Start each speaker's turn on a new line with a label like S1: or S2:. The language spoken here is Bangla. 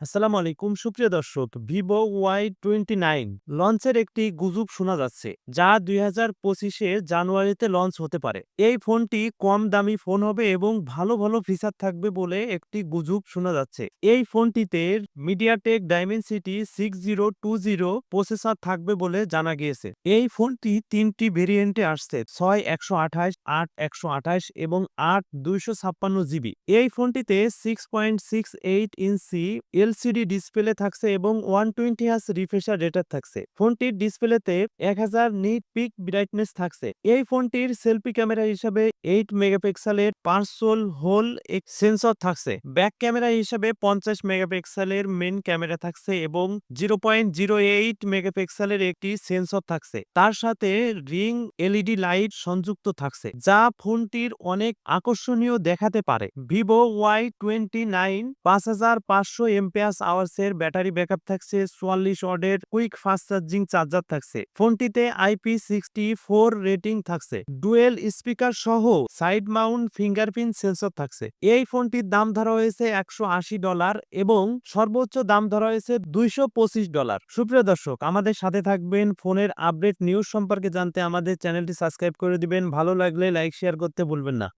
S1: আসসালামু আলাইকুম। সুপ্রিয় দর্শক, ভিভো ওয়াই টোয়েন্টি নাইন লঞ্চের একটি গুজব শোনা যাচ্ছে, যা দুই হাজার পঁচিশে জানুয়ারিতে লঞ্চ হতে পারে। এই ফোনটি কম দামি ফোন হবে এবং ভালো ভালো ফিচার থাকবে বলে একটি গুজব শোনা যাচ্ছে। এই ফোনটিতে MediaTek Dimensity six zero two zero processor থাকবে বলে জানা গিয়েছে। এই ফোনটি তিনটি ভেরিয়েন্টে আসছে, ছয়, একশো আঠাশ, আট, একশো আঠাশ এবং আট, দুইশো ছাপ্পান্ন জিবি। এই ফোনটিতে six point six eight inch LCD display থাকছে এবং ওয়ান টোয়েন্টি হার্স রিফ্রেশার রেটার থাকছে। ফোনটির ডিসপ্লেতে এক হাজার নিট পিক ব্রাইটনেস থাকছে। এই ফোনটির সেলফি ক্যামেরা হিসাবে এইট মেগাপিক্সেলের পার্সোল হোল সেন্সর থাকছে। ব্যাক ক্যামেরা হিসাবে পঞ্চাশ মেগাপিক্সেলের মেন ক্যামেরা থাকছে এবং জিরো পয়েন্ট জিরো এইট মেগাপিক্সেলের একটি সেন্সর থাকছে। তার সাথে রিং, এলইডি লাইট সংযুক্ত থাকছে, যা ফোনটির অনেক আকর্ষণীয় দেখাতে পারে। ভিভো ওয়াই টোয়েন্টি নাইন পাঁচ হাজার পাঁচশো এমপিএস আওয়ার্সের ব্যাটারি ব্যাকআপ থাকছে, চুয়াল্লিশ ওয়াটের কুইক ফাস্ট চার্জিং চার্জার থাকছে। ফোনটিতে আইপি সিক্সটি ফোর রেটিং থাকছে। ডুয়েল স্পিকার সহ সাইড মাউন্ট ফিঙ্গারপ্রিন্ট সেন্সর থাকছে। এই ফোনটির দাম ধরা হয়েছে একশো আশি ডলার এবং সর্বোচ্চ দাম ধরা হয়েছে দুইশো পঁচিশ ডলার সুপ্রিয় দর্শক, আমাদের সাথে থাকবেন ফোনের আপডেট নিউজ সম্পর্কে জানতে আমাদের চ্যানেলটি সাবস্ক্রাইব করে দিবেন। ভালো লাগলে লাইক শেয়ার করতে ভুলবেন না।